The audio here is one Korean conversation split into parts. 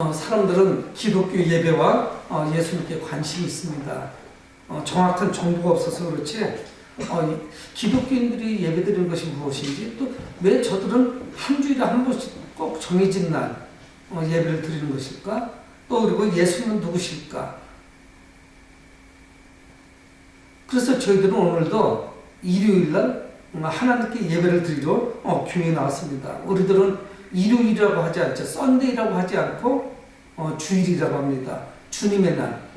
어, 사람들은 기독교 예배와 어, 예수님께 관심이 있습니다. 어, 정확한 정보가 없어서 그렇지 기독교인들이 예배드리는 것이 무엇인지 또 왜 저들은 한 주일에 한 번씩 꼭 정해진 날 어, 예배를 드리는 것일까? 또 그리고 예수님은 누구실까? 그래서 저희들은 오늘도 일요일 날 음, 하나님께 예배를 드리러 어, 교회에 나왔습니다. 우리들은 일요일이라고 하지 않죠. 썬데이라고 하지 않고 어, 주일이라고 합니다. 주님의 날.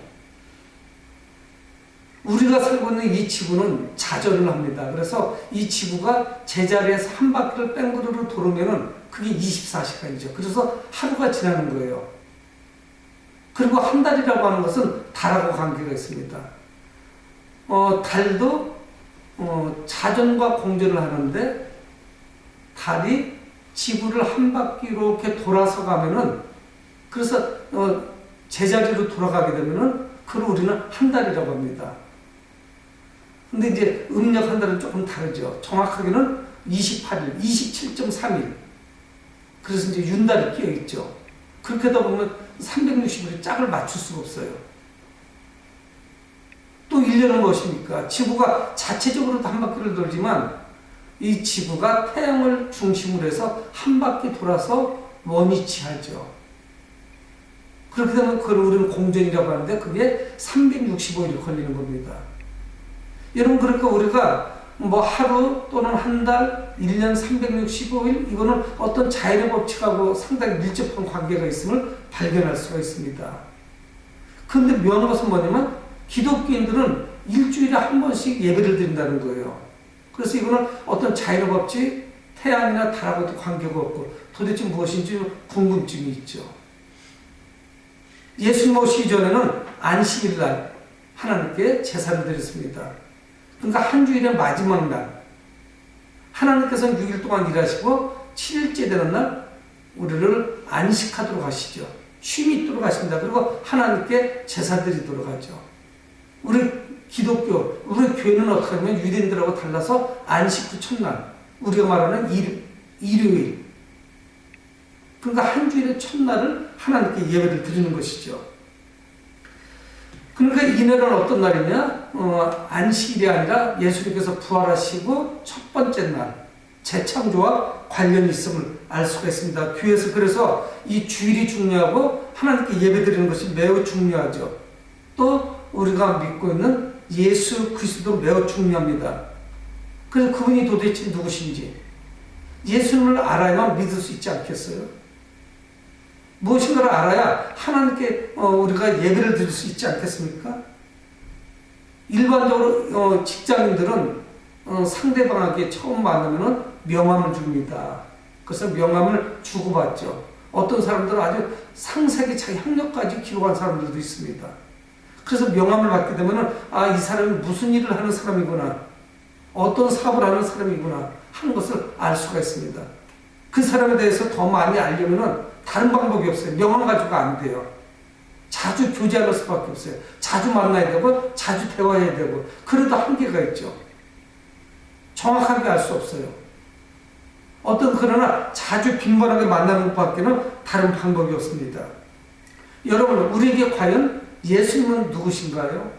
우리가 살고 있는 이 지구는 자전을 합니다. 그래서 이 지구가 제자리에서 한 바퀴를 뺑그르르 돌으면은 그게 24시간이죠. 그래서 하루가 지나는 거예요. 그리고 한 달이라고 하는 것은 달하고 관계가 있습니다. 어, 달도 어, 자전과 공전을 하는데 달이 지구를 한 바퀴 이렇게 돌아서 가면은 그래서 어, 제자리로 돌아가게 되면은 그걸 우리는 한 달이라고 합니다. 근데 이제 음력 한 달은 조금 다르죠. 정확하게는 28일, 27.3일. 그래서 이제 윤달이 끼어 있죠. 그렇게 하다 보면 360일에 짝을 맞출 수가 없어요. 또 1년은 무엇입니까? 지구가 자체적으로도 한 바퀴를 돌지만 이 지구가 태양을 중심으로 해서 한 바퀴 돌아서 원위치하죠. 그렇게 되면 그걸 우리는 공전이라고 하는데 그게 365일이 걸리는 겁니다. 여러분 그러니까 우리가 뭐 하루 또는 한 달, 1년 365일 이거는 어떤 자연의 법칙하고 상당히 밀접한 관계가 있음을 발견할 수가 있습니다. 그런데 묘한 것은 뭐냐면 기독교인들은 일주일에 한 번씩 예배를 드린다는 거예요. 그래서 이거는 어떤 자연의 법칙, 태양이나 달하고도 관계가 없고 도대체 무엇인지 궁금증이 있죠. 예수님 오시기 전에는 안식일 날 하나님께 제사를 드렸습니다. 그러니까 한 주일의 마지막 날 하나님께서는 6일 동안 일하시고 7일째 되는 날 우리를 안식하도록 하시죠. 쉼이 있도록 하십니다. 그리고 하나님께 제사 드리도록 하죠. 우리 기독교, 우리 교회는 어떻게 하면 유대인들하고 달라서 안식 후 첫날, 우리가 말하는 일, 일요일. 그러니까 한 주일의 첫날을 하나님께 예배를 드리는 것이죠. 그러니까 이날은 어떤 날이냐? 어, 안식일이 아니라 예수님께서 부활하시고 첫 번째 날, 재창조와 관련이 있음을 알 수가 있습니다. 교회에서 그래서 이 주일이 중요하고 하나님께 예배 드리는 것이 매우 중요하죠. 또 우리가 믿고 있는 예수 그리스도 매우 중요합니다. 그래서 그분이 도대체 누구신지 예수님을 알아야만 믿을 수 있지 않겠어요? 무엇인가를 알아야 하나님께 어, 우리가 예배를 드릴 수 있지 않겠습니까? 일반적으로 어, 직장인들은 어, 상대방에게 처음 만나면 명함을 줍니다. 그래서 명함을 주고받죠. 어떤 사람들은 아주 상세하게 자기 학력까지 기록한 사람들도 있습니다. 그래서 명함을 받게 되면 아, 이 사람이 무슨 일을 하는 사람이구나. 어떤 사업을 하는 사람이구나 하는 것을 알 수가 있습니다. 그 사람에 대해서 더 많이 알려면 다른 방법이 없어요. 명함 가지고 안 돼요. 자주 교제할 수밖에 없어요. 자주 만나야 되고, 자주 대화해야 되고, 그래도 한계가 있죠. 정확하게 알 수 없어요. 어떤, 그러나 자주 빈번하게 만나는 것밖에는 다른 방법이 없습니다. 여러분, 우리에게 과연 예수님은 누구신가요?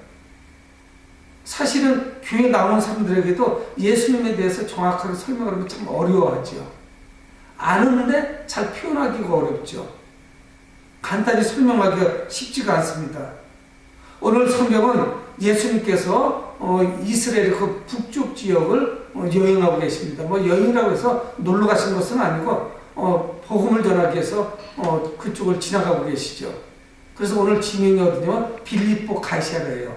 사실은 교회 나오는 사람들에게도 예수님에 대해서 정확하게 설명하면 참 어려워하죠. 아는데 잘 표현하기가 어렵죠. 간단히 설명하기가 쉽지가 않습니다. 오늘 성경은 예수님께서 어, 이스라엘 그 북쪽 지역을 어, 여행하고 계십니다. 뭐 여행이라고 해서 놀러 가신 것은 아니고 어, 복음을 전하기 위해서 어, 그쪽을 지나가고 계시죠. 그래서 오늘 지명이 어디냐면 빌립보 가시아라예요.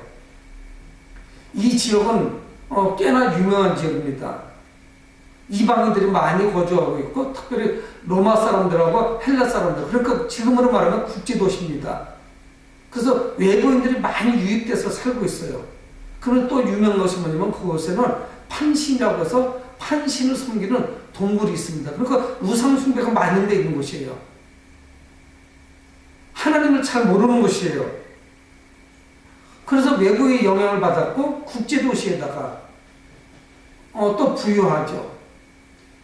이 지역은 어, 꽤나 유명한 지역입니다. 이방인들이 많이 거주하고 있고 특별히 로마 사람들하고 헬라 사람들 그러니까 지금으로 말하면 국제 도시입니다. 그래서 외국인들이 많이 유입돼서 살고 있어요. 그리고 또 유명한 것이 뭐냐면 그곳에는 판신이라고 해서 판신을 섬기는 동굴이 있습니다. 그러니까 우상 숭배가 많은 데 있는 곳이에요. 하나님을 잘 모르는 곳이에요. 그래서 외부의 영향을 받았고 국제 도시에다가 어, 또 부유하죠.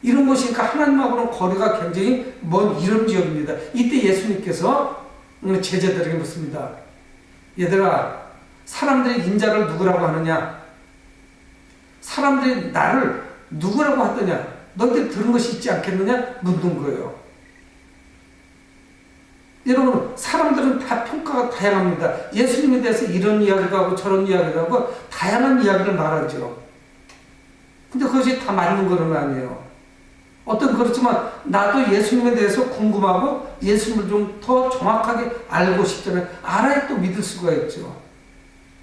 이런 곳이니까 하나님하고는 거리가 굉장히 먼 이런 지역입니다. 이때 예수님께서 음, 제자들에게 묻습니다. 얘들아, 사람들이 인자를 누구라고 하느냐? 사람들이 나를 누구라고 하더냐? 너희들 들은 것이 있지 않겠느냐? 묻는 거예요. 여러분, 사람들은 다 평가가 다양합니다. 예수님에 대해서 이런 이야기도 하고 저런 이야기도 하고 다양한 이야기를 말하죠. 근데 그것이 다 맞는 것은 아니에요. 어떤 그렇지만 나도 예수님에 대해서 궁금하고 예수님을 좀 더 정확하게 알고 싶잖아요. 알아야 또 믿을 수가 있죠.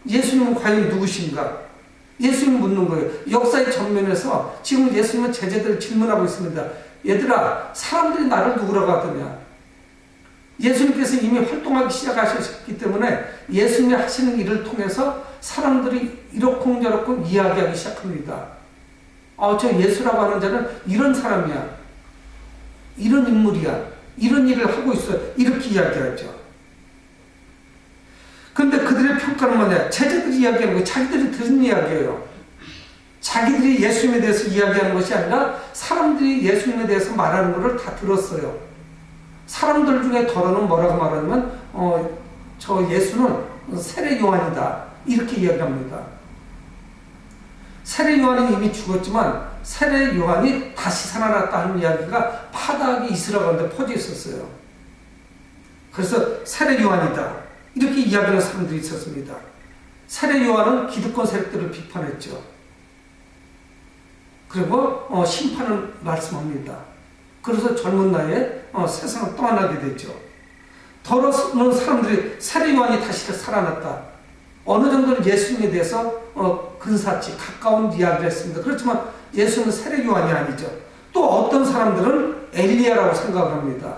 예수님은 과연 누구신가? 예수님 묻는 거예요. 역사의 전면에서 지금 예수님은 제자들을 질문하고 있습니다. 얘들아, 사람들이 나를 누구라고 하더냐? 예수님께서 이미 활동하기 시작하셨기 때문에 예수님이 하시는 일을 통해서 사람들이 이렇쿵저렇쿵 이야기하기 시작합니다. 아, 저 예수라고 하는 자는 이런 사람이야. 이런 인물이야. 이런 일을 하고 있어. 이렇게 이야기하죠. 근데 그들의 평가는 뭐냐? 제자들이 이야기하는 거 자기들이 들은 이야기예요. 자기들이 예수님에 대해서 이야기하는 것이 아니라 사람들이 예수님에 대해서 말하는 것을 다 들었어요. 사람들 중에 더러는 뭐라고 말하냐면, 어, 저 예수는 세례 요한이다. 이렇게 이야기합니다. 세례 요한이 이미 죽었지만 세례 요한이 다시 살아났다 하는 이야기가 파다하게 이스라엘 가운데 퍼져 있었어요. 그래서 세례 요한이다. 이렇게 이야기하는 사람들이 있었습니다. 세례 요한은 기득권 세력들을 비판했죠. 그리고 어, 심판을 말씀합니다. 그래서 젊은 나이에 어, 세상을 떠나게 됐죠. 더러는 사람들이 세례 요한이 다시 살아났다. 어느 정도는 예수님에 대해서 어, 근사치 가까운 이야기를 했습니다. 그렇지만 예수는 세례 요한이 아니죠. 또 어떤 사람들은 엘리야라고 생각을 합니다.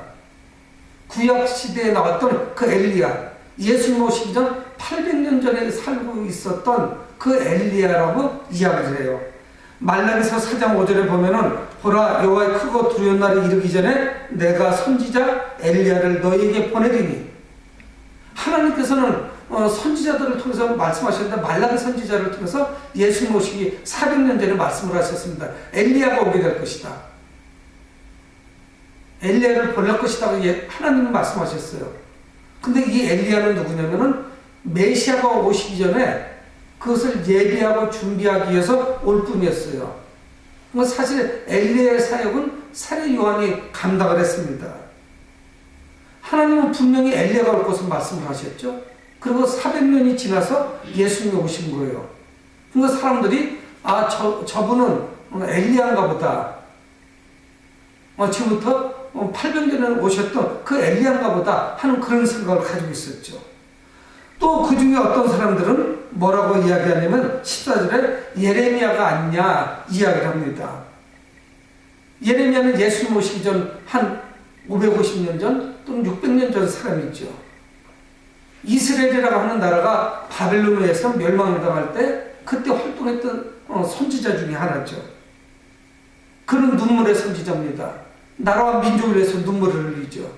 구약 시대에 나왔던 그 엘리야, 예수님 오시기 전 800년 전에 살고 있었던 그 엘리야라고 이야기를 해요. 말라기서 4장 5절에 보면은 보라 여호와의 크고 두려운 날이 이르기 전에 내가 선지자 엘리야를 너희에게 보내리니 하나님께서는 어, 선지자들을 통해서 말씀하셨는데 말라기 선지자를 통해서 예수님 오시기 400년 전에 말씀을 하셨습니다. 엘리야가 오게 될 것이다. 엘리야를 보낼 것이라고 예, 하나님은 말씀하셨어요. 근데 이 엘리야는 누구냐면은 메시아가 오시기 전에 그것을 예비하고 준비하기 위해서 올 뿐이었어요. 사실 엘리야의 사역은 사례 요한이 감당을 했습니다. 하나님은 분명히 엘리야가 올 것을 말씀을 하셨죠. 그리고 400년이 지나서 예수님이 오신 거예요. 그러니까 사람들이 아, 저, 저분은 엘리야인가 보다. 어, 지금부터 800년에 어, 오셨던 그 엘리야인가 보다 하는 그런 생각을 가지고 있었죠. 또 그 중에 어떤 사람들은 뭐라고 이야기하냐면 14절에 예레미야가 아니냐 이야기를 합니다. 예레미야는 예수님 오시기 전 한 550년 전 또는 600년 전 사람이죠. 이스라엘이라고 하는 나라가 바벨론에서 멸망을 당할 때 그때 활동했던 어, 선지자 중에 하나죠. 그는 눈물의 선지자입니다. 나라와 민족을 위해서 눈물을 흘리죠.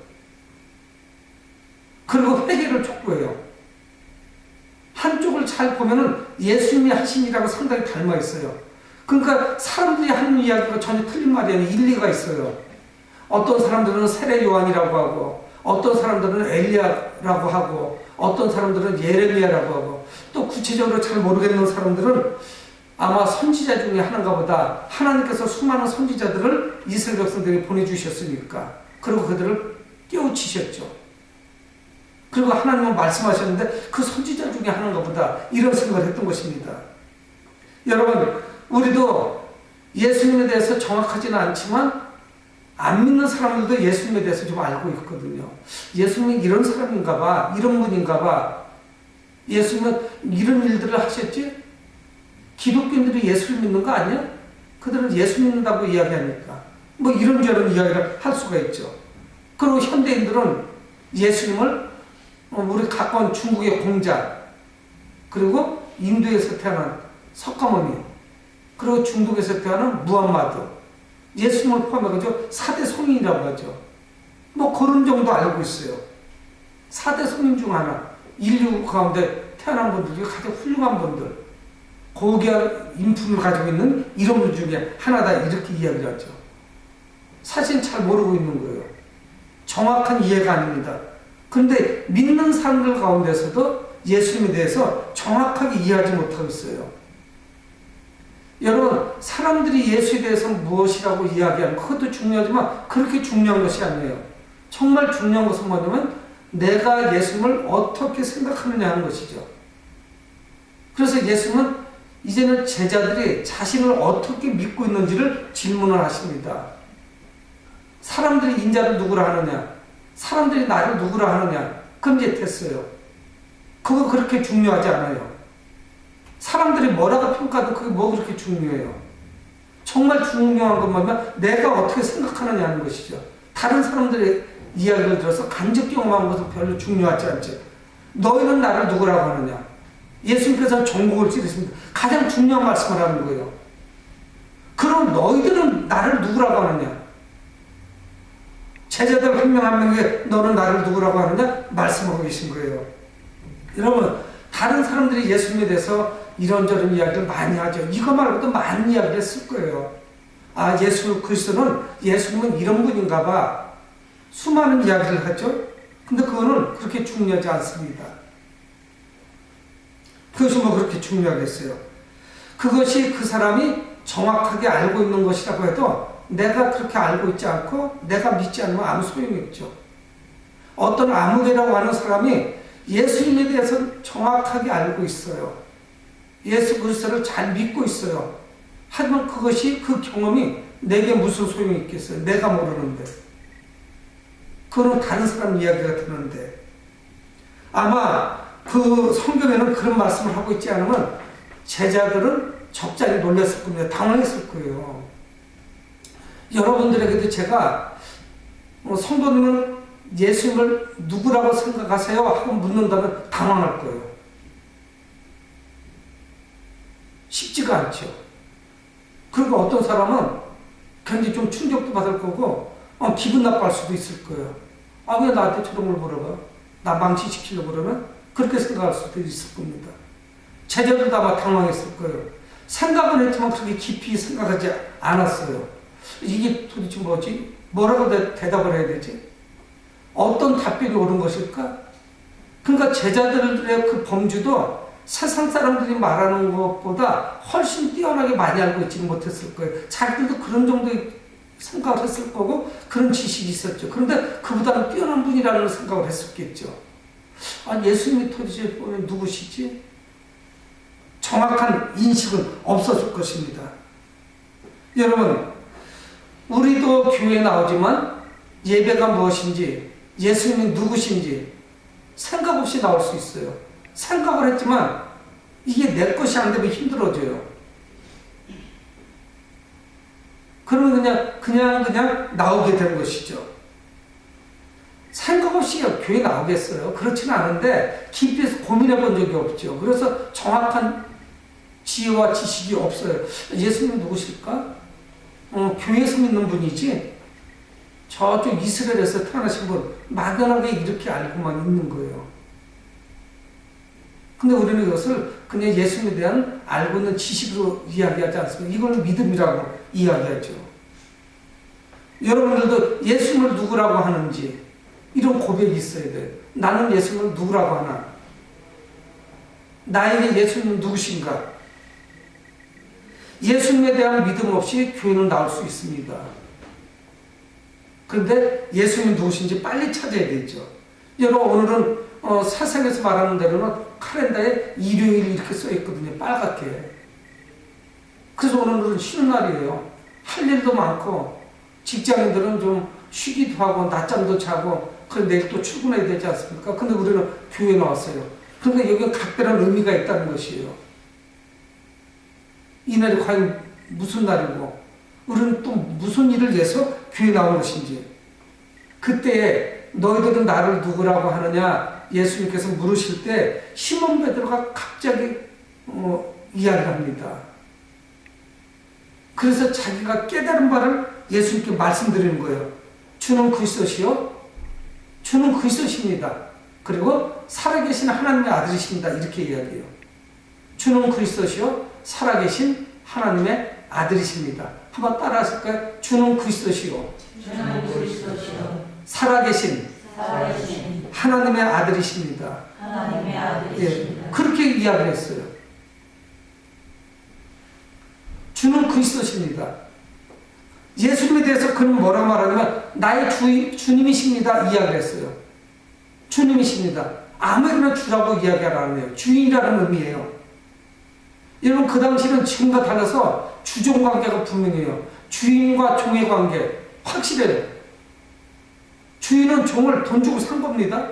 그리고 회개를 촉구해요. 한쪽을 잘 보면은 예수님이 하신 이라고 상당히 닮아 있어요. 그러니까 사람들이 하는 이야기가 전혀 틀린 말이 아니라 일리가 있어요. 어떤 사람들은 세례 요한이라고 하고, 어떤 사람들은 엘리야라고 하고, 어떤 사람들은 예레미야라고 하고, 또 구체적으로 잘 모르겠는 사람들은 아마 선지자 중에 하나인가 보다 하나님께서 수많은 선지자들을 이스라엘 백성들에게 보내주셨으니까 그리고 그들을 깨우치셨죠. 그리고 하나님은 말씀하셨는데 그 선지자 중에 하나인가 보다 이런 생각을 했던 것입니다. 여러분 우리도 예수님에 대해서 정확하지는 않지만 안 믿는 사람들도 예수님에 대해서 좀 알고 있거든요. 예수님이 이런 사람인가 봐, 이런 분인가 봐. 예수님은 이런 일들을 하셨지? 기독교인들이 예수를 믿는 거 아니야? 그들은 예수 믿는다고 이야기하니까. 뭐 이런저런 이야기를 할 수가 있죠. 그리고 현대인들은 예수님을 어, 우리 가까운 중국의 공자, 그리고 인도에서 태어난 석가모니, 그리고 중국에서 태어난 무함마드, 예수님을 포함해가지고 4대 성인이라고 하죠. 뭐 그런 정도 알고 있어요. 4대 성인 중 하나. 인류 가운데 태어난 분들 중에 가장 훌륭한 분들. 고귀한 인품을 가지고 있는 이런 분 중에 하나다. 이렇게 이야기를 하죠. 사실 잘 모르고 있는 거예요. 정확한 이해가 아닙니다. 그런데 믿는 사람들 가운데서도 예수님에 대해서 정확하게 이해하지 못하고 있어요. 여러분, 사람들이 예수에 대해서 무엇이라고 이야기하는 그것도 중요하지만 그렇게 중요한 것이 아니에요. 정말 중요한 것은 뭐냐면 내가 예수님을 어떻게 생각하느냐 하는 것이죠. 그래서 예수님은 이제는 제자들이 자신을 어떻게 믿고 있는지를 질문을 하십니다. 사람들이 인자를 누구라 하느냐? 사람들이 나를 누구라 하느냐? 그럼 이제 됐어요. 그거 그렇게 중요하지 않아요. 사람들이 뭐라고 평가도 그게 뭐 그렇게 중요해요. 정말 중요한 건 뭐냐면 내가 어떻게 생각하느냐 하는 것이죠. 다른 사람들의 이야기를 들어서 간접 경험한 것은 별로 중요하지 않죠. 너희는 나를 누구라고 하느냐? 예수님께서 종국을 찌르십니다. 가장 중요한 말씀을 하는 거예요. 그럼 너희들은 나를 누구라고 하느냐? 제자들 한 명 한 명에게 너는 나를 누구라고 하느냐? 말씀하고 계신 거예요. 여러분, 다른 사람들이 예수님에 대해서 이런저런 이야기를 많이 하죠. 이거 말고도 많은 이야기를 했을 거예요. 아, 예수 그리스도는 예수님은 이런 분인가 봐. 수많은 이야기를 하죠. 근데 그거는 그렇게 중요하지 않습니다. 그것이 뭐 그렇게 중요하겠어요. 그것이 그 사람이 정확하게 알고 있는 것이라고 해도 내가 그렇게 알고 있지 않고 내가 믿지 않으면 아무 소용이 없죠. 어떤 아무개라고 하는 사람이 예수님에 대해서 정확하게 알고 있어요. 예수 그리스도를 잘 믿고 있어요. 하지만 그것이 그 경험이 내게 무슨 소용이 있겠어요? 내가 모르는데. 그건 다른 사람 이야기가 듣는데. 아마 그 성경에는 그런 말씀을 하고 있지 않으면 제자들은 적잖이 놀랐을 겁니다. 당황했을 거예요. 여러분들에게도 제가 뭐 성도님은 예수님을 누구라고 생각하세요? 하고 묻는다면 당황할 거예요. 쉽지가 않죠. 그리고 어떤 사람은 굉장히 좀 충격도 받을 거고, 어, 기분 나빠할 수도 있을 거예요. 아, 왜 나한테 저런 걸 물어봐? 나 망치시키려고 그러면? 그렇게 생각할 수도 있을 겁니다. 제자들도 아마 당황했을 거예요. 생각은 했지만 그렇게 깊이 생각하지 않았어요. 이게 도대체 뭐지? 뭐라고 대, 답을 해야 되지? 어떤 답변이 옳은 것일까? 그러니까 제자들의 그 범주도 세상 사람들이 말하는 것보다 훨씬 뛰어나게 많이 알고 있지는 못했을 거예요. 자기들도 그런 정도의 생각을 했을 거고 그런 지식이 있었죠. 그런데 그보다는 뛰어난 분이라는 생각을 했었겠죠. 아, 예수님이 도대체 누구시지? 정확한 인식은 없어질 것입니다. 여러분, 우리도 교회에 나오지만 예배가 무엇인지, 예수님이 누구신지 생각 없이 나올 수 있어요. 생각을 했지만 이게 내 것이 안 되면 힘들어져요. 그러면 그냥, 그냥, 그냥 나오게 되는 것이죠. 생각 없이 교회 나오겠어요. 그렇지는 않은데 깊이 고민해 본 적이 없죠. 그래서 정확한 지혜와 지식이 없어요. 예수님 누구실까? 어, 교회에서 믿는 분이지 저쪽 이스라엘에서 태어나신 분 막연하게 이렇게 알고만 있는 거예요. 근데 우리는 이것을 그냥 예수님에 대한 알고 있는 지식으로 이야기하지 않습니다. 이걸 믿음이라고 이야기하죠. 여러분들도 예수님을 누구라고 하는지 이런 고백이 있어야 돼요. 나는 예수님을 누구라고 하나? 나에게 예수님은 누구신가? 예수님에 대한 믿음 없이 교회는 나올 수 있습니다. 그런데 예수님이 누구신지 빨리 찾아야 되죠. 여러분 오늘은 어, 세상에서 말하는 대로는 카렌다에 일요일 이렇게 써 있거든요. 빨갛게. 그래서 오늘은 쉬는 날이에요. 할 일도 많고 직장인들은 좀 쉬기도 하고 낮잠도 자고 그래 내일 또 출근해야 되지 않습니까? 근데 우리는 교회 나왔어요. 그러니까 여기 각별한 의미가 있다는 것이에요. 이 날이 과연 무슨 날이고 우리는 또 무슨 일을 위해서 교회 나온 것인지 그때 너희들은 나를 누구라고 하느냐 예수님께서 물으실 때 시몬 베드로가 갑자기 어, 이야기를 합니다. 그래서 자기가 깨달은 바를 예수님께 말씀드리는 거예요. 주는 그리스도시요. 주는 그리스도십니다. 그리고 살아계신 하나님의 아들이십니다. 이렇게 이야기해요. 주는 그리스도시요. 살아계신 하나님의 아들이십니다. 한번 따라하실까요? 주는 그리스도시요. 주는 그리스도시요 살아계신 살아계신 하나님의 아들이십니다. 하나님의 예, 아들이십니다. 그렇게 이야기를 했어요. 주는 그리스도십니다. 예수님에 대해서 그는 뭐라 말하냐면 나의 주, 주님이십니다 이야기를 했어요. 주님이십니다. 아무나 주라고 이야기 안 하네요. 주인이라는 의미예요. 여러분 그 당시는 지금과 달라서 주종 관계가 분명해요. 주인과 종의 관계 확실해요. 주인은 종을 돈 주고 산 겁니다.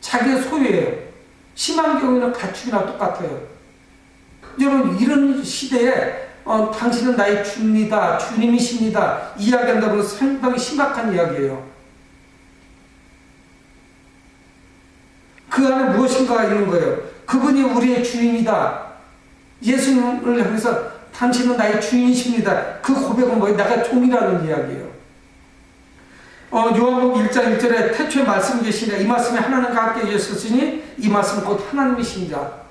자기의 소유예요. 심한 경우에는 가축이나 똑같아요. 여러분 이런 시대에 어, 당신은 나의 주입니다. 주님이십니다. 이야기한다고 상당히 심각한 이야기예요. 그 안에 무엇인가가 있는 거예요. 그분이 우리의 주인이다. 예수님을 향해서 당신은 나의 주인이십니다. 그 고백은 뭐예요? 내가 종이라는 이야기예요. 어, 요한복 1장 1절에 태초에 말씀이 계시냐 이 말씀이 하나님과 함께 계셨으니 이 말씀은 곧 하나님이십니다.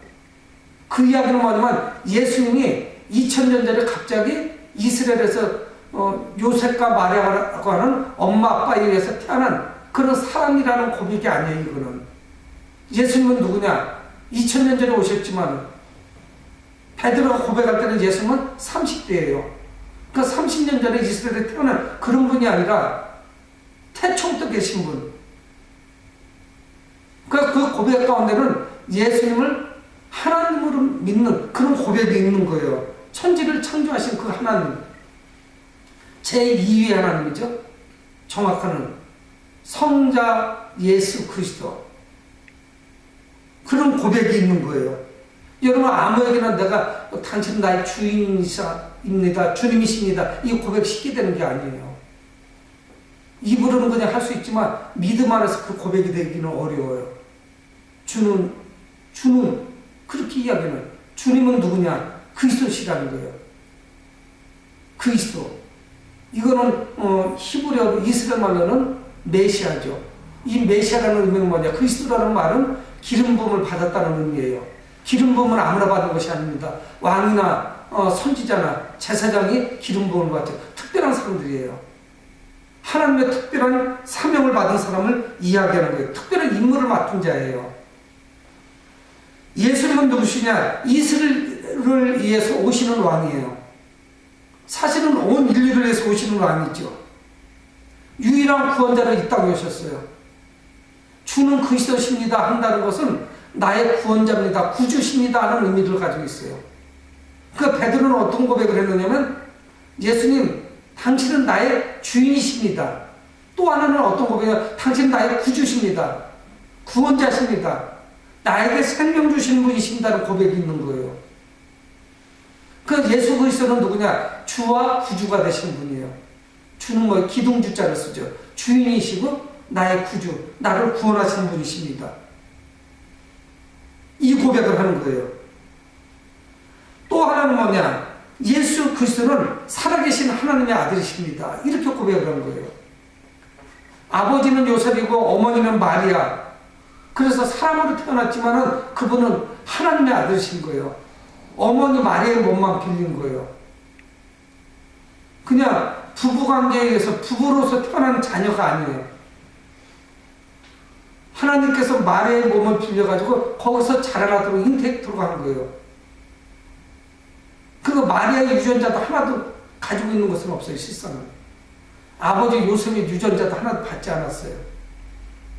그 이야기는 뭐냐면 예수님이 2000년 전에 갑자기 이스라엘에서 어, 요셉과 마리아라고 하는 엄마 아빠에 의해서 태어난 그런 사람이라는 고백이 아니에요 이거는 예수님은 누구냐 2000년 전에 오셨지만 베드로가 고백할 때는 예수님은 30대예요 그러니까 30년 전에 이스라엘에 태어난 그런 분이 아니라 태초부터 계신 분 그러니까 그 고백 가운데는 예수님을 하나님으로 믿는 그런 고백이 있는 거예요. 천지를 창조하신 그 하나님. 제2위 하나님이죠. 정확한 성자 예수 그리스도. 그런 고백이 있는 거예요. 여러분 아무에게나 내가 당신 나의 주인이십니다. 주님이십니다. 이 고백 쉽게 되는 게 아니에요. 입으로는 그냥 할 수 있지만 믿음 안에서 그 고백이 되기는 어려워요. 주는 주는 그렇게 이야기는 주님은 누구냐? 그리스도시라는 거예요. 그리스도. 이거는 어, 히브리어 이스라엘 말로는 메시아죠. 이 메시아라는 의미는 뭐냐? 그리스도라는 말은 기름 부음을 받았다는 의미예요. 기름 부음은 아무나 받은 것이 아닙니다. 왕이나 어, 선지자나 제사장이 기름 부음을 받죠. 특별한 사람들이에요. 하나님의 특별한 사명을 받은 사람을 이야기하는 거예요. 특별한 임무를 맡은 자예요. 예수님은 누구시냐? 이스라엘을 위해서 오시는 왕이에요. 사실은 온 인류를 위해서 오시는 왕이죠. 유일한 구원자로 이 땅에 오셨어요. 주는 그리스도십니다 한다는 것은 나의 구원자입니다. 구주십니다 하는 의미를 가지고 있어요. 그 베드로는 어떤 고백을 했느냐면 예수님 당신은 나의 주인이십니다. 또 하나는 어떤 고백이냐 당신은 나의 구주십니다. 구원자십니다. 나에게 생명 주시는 분이십니다는 고백이 있는 거예요. 그 예수 그리스도는 누구냐? 주와 구주가 되신 분이에요. 주는 뭐 기둥주자를 쓰죠. 주인이시고 나의 구주, 나를 구원하시는 분이십니다. 이 고백을 하는 거예요. 또 하나는 뭐냐? 예수 그리스도는 살아계신 하나님의 아들이십니다. 이렇게 고백을 하는 거예요. 아버지는 요셉이고 어머니는 마리아. 그래서 사람으로 태어났지만은 그분은 하나님의 아들이신 거예요. 어머니 마리아의 몸만 빌린 거예요. 그냥 부부 관계에 의해서 부부로서 태어난 자녀가 아니에요. 하나님께서 마리아의 몸을 빌려가지고 거기서 자라나도록 인텍트로 한 거예요. 그거 마리아의 유전자도 하나도 가지고 있는 것은 없어요, 실상은. 아버지 요셉의 유전자도 하나도 받지 않았어요.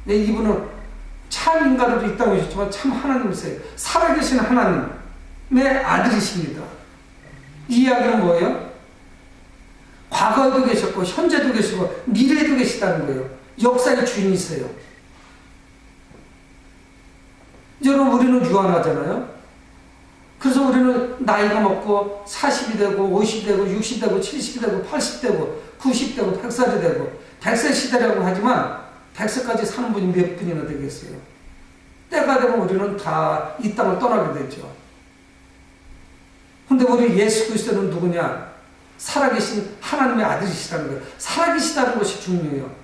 네, 이분은 참 인간으로 이 땅에 오셨지만 참 하나님이세요. 살아계신 하나님의 아들이십니다. 이 이야기는 뭐예요? 과거에도 계셨고, 현재도 계시고, 미래에도 계시다는 거예요. 역사의 주인이세요. 여러분, 우리는 유한하잖아요? 그래서 우리는 나이가 먹고 40이 되고 50이 되고 60이 되고 70이 되고 80이 되고 90이 되고 100살이 되고 100세 시대라고 하지만 100세까지 사는 분이 몇 분이나 되겠어요. 때가 되면 우리는 다 이 땅을 떠나게 되죠. 근데 우리 예수 그리스도는 누구냐? 살아계신 하나님의 아들이시라는 거예요. 살아계시다는 것이 중요해요.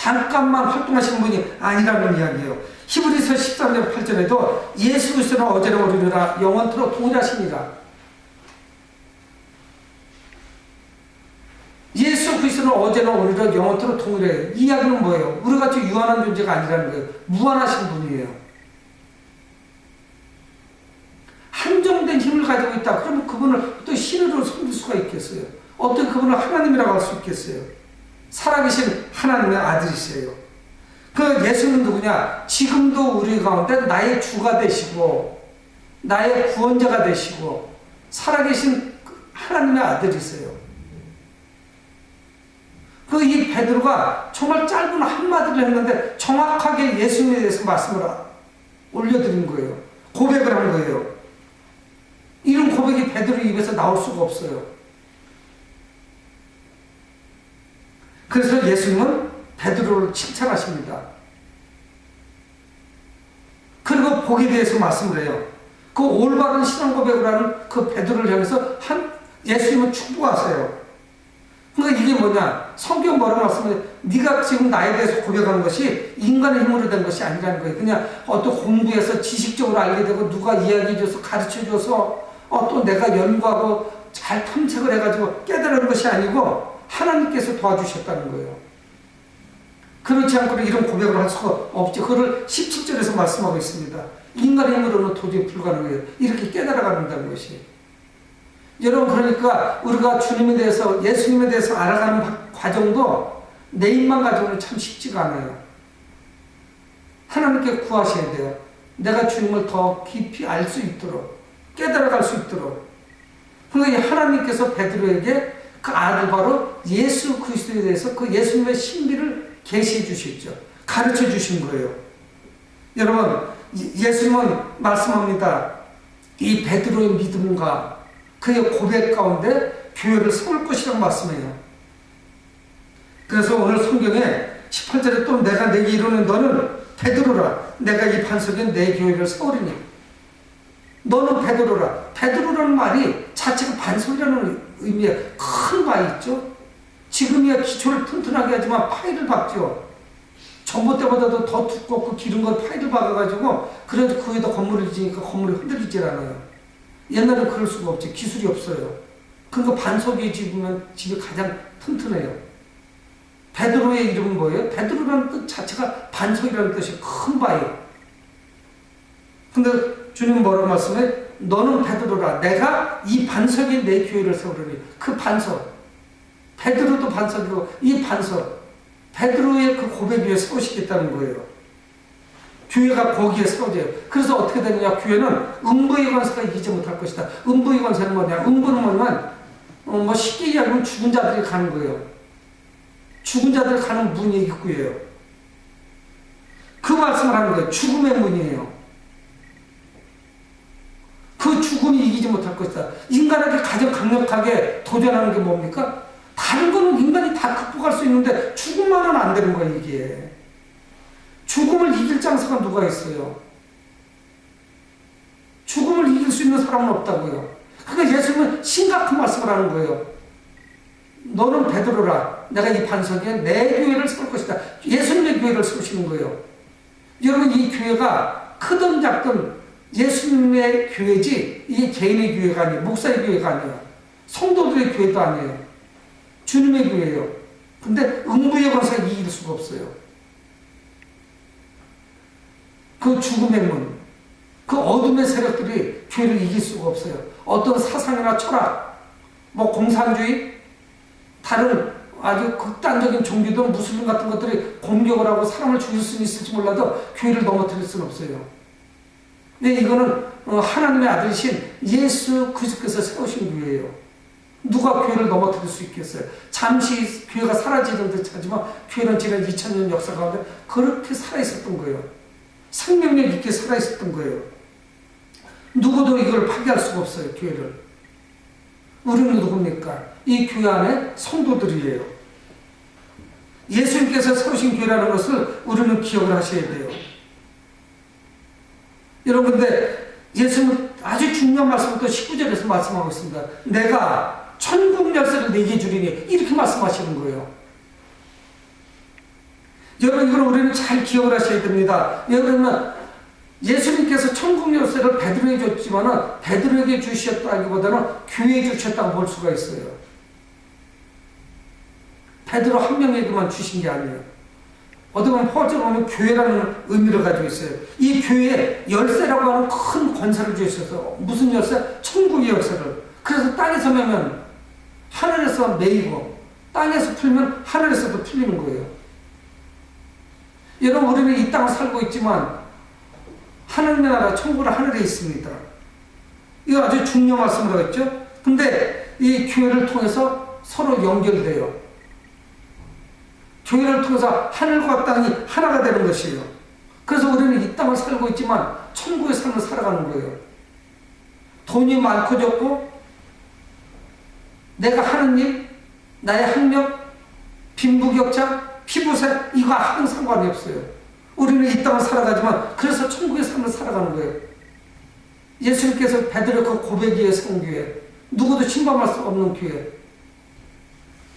잠깐만 활동하시는 분이 아니라는 이야기예요. 히브리서 13장 8절에도 예수 그리스도는 어제나 오리라 영원토록 동일하시니라. 예수 그리스도는 어제나 오늘도 영원토록 동일해요. 이 이야기는 뭐예요? 우리 같이 유한한 존재가 아니라는 거예요. 무한하신 분이에요. 한정된 힘을 가지고 있다. 그러면 그분을 또 신으로 섬길 수가 있겠어요? 어떻게 그분을 하나님이라고 할 수 있겠어요? 살아계신 하나님의 아들이세요. 그 예수는 누구냐? 지금도 우리 가운데 나의 주가 되시고, 나의 구원자가 되시고, 살아계신 그 하나님의 아들이세요. 그 이 베드로가 정말 짧은 한마디를 했는데 정확하게 예수님에 대해서 말씀을 올려드린 거예요. 고백을 한 거예요. 이런 고백이 베드로 입에서 나올 수가 없어요. 그래서 예수님은 베드로를 칭찬하십니다. 그리고 복에 대해서 말씀을 해요. 그 올바른 신앙 고백을 하는 그 베드로를 향해서 한 예수님은 축복하세요. 그러니까 이게 뭐냐? 성경 뭐라고 말씀해? 네가 지금 나에 대해서 고백하는 것이 인간의 힘으로 된 것이 아니라는 거예요. 그냥 어떤 공부해서 지식적으로 알게 되고 누가 이야기해줘서 가르쳐줘서 어, 또 내가 연구하고 잘 탐색을 해가지고 깨달은 것이 아니고 하나님께서 도와주셨다는 거예요. 그렇지 않고는 이런 고백을 할 수가 없죠. 그걸 17절에서 말씀하고 있습니다. 인간의 힘으로는 도저히 불가능해요. 이렇게 깨달아간다는 것이. 여러분 그러니까 우리가 주님에 대해서 예수님에 대해서 알아가는 과정도 내 입만 가지고는 참 쉽지가 않아요. 하나님께 구하셔야 돼요. 내가 주님을 더 깊이 알 수 있도록 깨달아갈 수 있도록. 그러니까 하나님께서 베드로에게 그 아들 바로 예수 그리스도에 대해서 그 예수님의 신비를 계시해 주셨죠. 가르쳐 주신 거예요. 여러분 예수님은 말씀합니다. 이 베드로의 믿음과 그의 고백 가운데 교회를 세울 것이라고 말씀해요. 그래서 오늘 성경에 18절에 또 내가 내게 이루는 너는 베드로라 내가 이 반석에 내 교회를 세우리니 너는 베드로라 베드로라는 말이 자체가 반석이라는 의미에 큰 바 있죠. 지금이야 기초를 튼튼하게 하지만 파이를 박죠. 전보 때보다도 더 두껍고 기른 걸 파이를 박아가지고 그래도 그 위에다 건물을 지니까 건물이 흔들리질 않아요. 옛날에 그럴 수가 없지. 기술이 없어요. 그러니까 반석에 집으면 집이 가장 튼튼해요. 베드로의 이름은 뭐예요? 베드로라는 뜻 자체가 반석이라는 뜻이 큰 바예요. 근데 주님 뭐라고 말씀해? 너는 베드로라. 내가 이 반석에 내 교회를 세우려니. 그 반석. 베드로도 반석이고 이 반석. 베드로의 그 고백 위에 세우시겠다는 거예요. 교회가 거기에 세워져요. 그래서 어떻게 되느냐? 교회는 음부의 관세가 이기지 못할 것이다. 음부의 관세는 뭐냐? 음부는 뭐냐면 어, 뭐 쉽게 이야기하면 죽은 자들이 가는 거예요. 죽은 자들이 가는 문이 입구예요. 그 말씀을 하는 거예요. 죽음의 문이에요. 그 죽음이 이기지 못할 것이다. 인간에게 가장 강력하게 도전하는 게 뭡니까? 다른 거는 인간이 다 극복할 수 있는데 죽음만은 안 되는 거예요, 이게. 죽음을 이길 장사가 누가 있어요? 죽음을 이길 수 있는 사람은 없다고요. 그러니까 예수님은 심각한 말씀을 하는 거예요. 너는 베드로라. 내가 이 반석에 내 교회를 세울 것이다. 예수님의 교회를 세우시는 거예요. 여러분 이 교회가 크든 작든 예수님의 교회지 이게 개인의 교회가 아니에요. 목사의 교회가 아니에요. 성도들의 교회도 아니에요. 주님의 교회예요. 근데 음부의 관사가 이길 수가 없어요. 그 죽음의 문, 그 어둠의 세력들이 교회를 이길 수가 없어요. 어떤 사상이나 철학, 뭐 공산주의, 다른 아주 극단적인 종교도 무슬림 같은 것들이 공격을 하고 사람을 죽일 수는 있을지 몰라도 교회를 넘어뜨릴 수는 없어요. 근데 이거는 어, 하나님의 아들이신 예수 그리스도께서 세우신 교회예요. 누가 교회를 넘어뜨릴 수 있겠어요? 잠시 교회가 사라지는 듯 하지만 교회는 지난 2000년 역사 가운데 그렇게 살아있었던 거예요. 생명력 있게 살아있었던 거예요. 누구도 이걸 파괴할 수가 없어요, 교회를. 우리는 누굽니까? 이 교회 안에 성도들이에요. 예수님께서 세우신 교회라는 것을 우리는 기억을 하셔야 돼요. 여러분, 근데 예수님은 아주 중요한 말씀을 또 19절에서 말씀하고 있습니다. 내가 천국 열쇠를 내게 주리니 이렇게 말씀하시는 거예요. 여러분 이걸 우리는 잘 기억을 하셔야 됩니다. 여러분 예수님께서 천국 열쇠를 베드로에게 줬지만은 베드로에게 주셨다기보다는 교회에 주셨다고 볼 수가 있어요. 베드로 한 명에게만 주신 게 아니에요. 어떻게 보면 포괄적으로 보면 교회라는 의미를 가지고 있어요. 이 교회에 열쇠라고 하는 큰 권세를 주셔서 무슨 열쇠? 천국의 열쇠를. 그래서 땅에서 매면 하늘에서 매이고 땅에서 풀면 하늘에서도 풀리는 거예요. 여러분 우리는 이 땅을 살고 있지만 하늘의 나라 천국은 하늘에 있습니다. 이거 아주 중요한 말씀을 하겠죠? 근데 이 교회를 통해서 서로 연결돼요. 교회를 통해서 하늘과 땅이 하나가 되는 것이에요. 그래서 우리는 이 땅을 살고 있지만 천국의 삶을 살아가는 거예요. 돈이 많고 적고 내가 하는 일, 나의 학력, 빈부격차, 피부색 이거 아무 상관이 없어요. 우리는 이 땅을 살아가지만 그래서 천국의 삶을 살아가는 거예요. 예수님께서 베드로 그 고백이의 성교회 누구도 침범할 수 없는 교회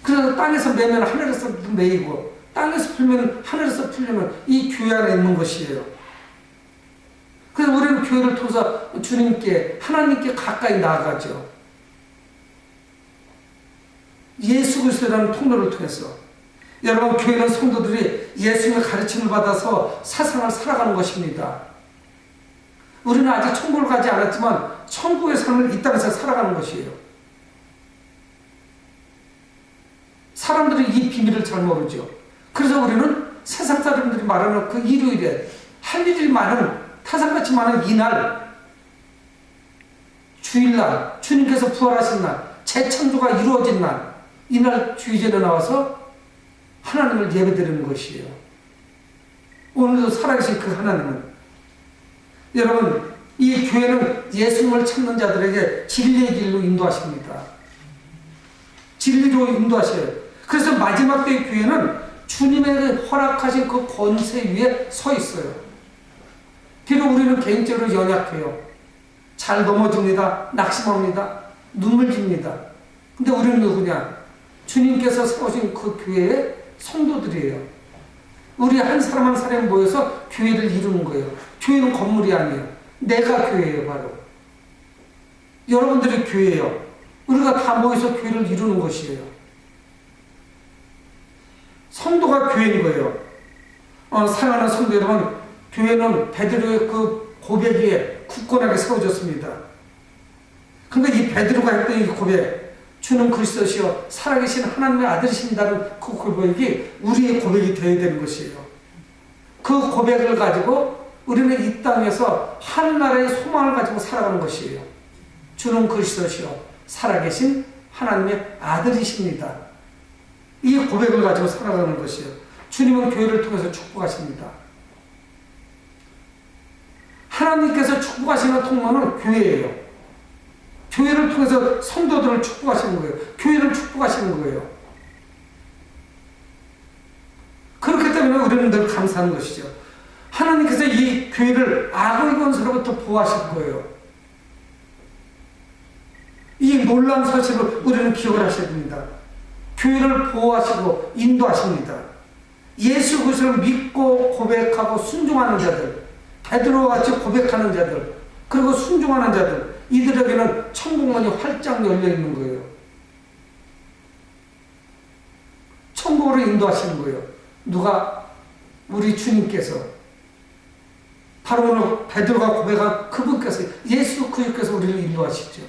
그래서 땅에서 매면 하늘에서 매이고 땅에서 풀면 하늘에서 풀리면 이 교회 안에 있는 것이에요. 그래서 우리는 교회를 통해서 주님께 하나님께 가까이 나아가죠. 예수 그리스도라는 통로를 통해서 여러분 교회는 성도들이 예수님의 가르침을 받아서 세상을 살아가는 것입니다. 우리는 아직 천국을 가지 않았지만 천국의 삶을 이 땅에서 살아가는 것이에요. 사람들이 이 비밀을 잘 모르죠. 그래서 우리는 세상 사람들이 말하는 그 일요일에 할 일이 많은 타산같이 많은 이날 주일날 주님께서 부활하신 날 재창조가 이루어진 날 이날 주의제로 나와서 하나님을 예배드리는 것이에요. 오늘도 살아계신 그 하나님은 여러분 이 교회는 예수님을 찾는 자들에게 진리의 길로 인도하십니다. 진리로 인도하셔요. 그래서 마지막 때의 교회는 주님의 허락하신 그 권세 위에 서 있어요. 비록 우리는 개인적으로 연약해요. 잘 넘어집니다. 낙심합니다. 눈물 집니다. 근데 우리는 누구냐? 주님께서 세우신 그 교회의 성도들이에요. 우리 한 사람 한 사람이 모여서 교회를 이루는 거예요. 교회는 건물이 아니에요. 내가 교회예요, 바로. 여러분들이 교회예요. 우리가 다 모여서 교회를 이루는 것이에요. 성도가 교회인 거예요. 어, 사랑하는 성도 여러분, 교회는 베드로의 그 고백 위에 굳건하게 세워졌습니다. 근데 이 베드로가 했던 이 고백, 주는 그리스도시요 살아계신 하나님의 아들이신다는 그 고백이 우리의 고백이 되어야 되는 것이에요. 그 고백을 가지고 우리는 이 땅에서 하나나라의 소망을 가지고 살아가는 것이에요. 주는 그리스도시요 살아계신 하나님의 아들이십니다. 이 고백을 가지고 살아가는 것이에요. 주님은 교회를 통해서 축복하십니다. 하나님께서 축복하시는 통로는 교회예요. 교회를 통해서 성도들을 축복하시는 거예요. 교회를 축복하시는 거예요. 그렇기 때문에 우리는 늘 감사하는 것이죠. 하나님께서 이 교회를 악의 권세로부터 보호하실 거예요. 이 놀라운 사실을 우리는 기억을 하셔야 됩니다. 교회를 보호하시고 인도하십니다. 예수 그리스도를 믿고 고백하고 순종하는 자들, 베드로와 같이 고백하는 자들, 그리고 순종하는 자들, 이들에게는 천국문이 활짝 열려 있는 거예요. 천국으로 인도하시는 거예요. 누가? 우리 주님께서. 바로 오늘 베드로가 고백한 그분께서, 예수 그리스도께서 우리를 인도하시죠.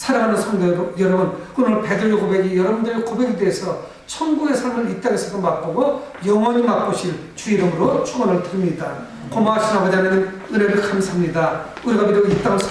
사랑하는 성도 여러분, 오늘 베드로의 고백이 여러분들의 고백에 대해서 천국의 삶을 이 땅에서도 맛보고 영원히 맛보실 주 이름으로 축원을 드립니다. 고마우신 아버지 하나님 은혜를 감사합니다. 우리가 비록 이 땅을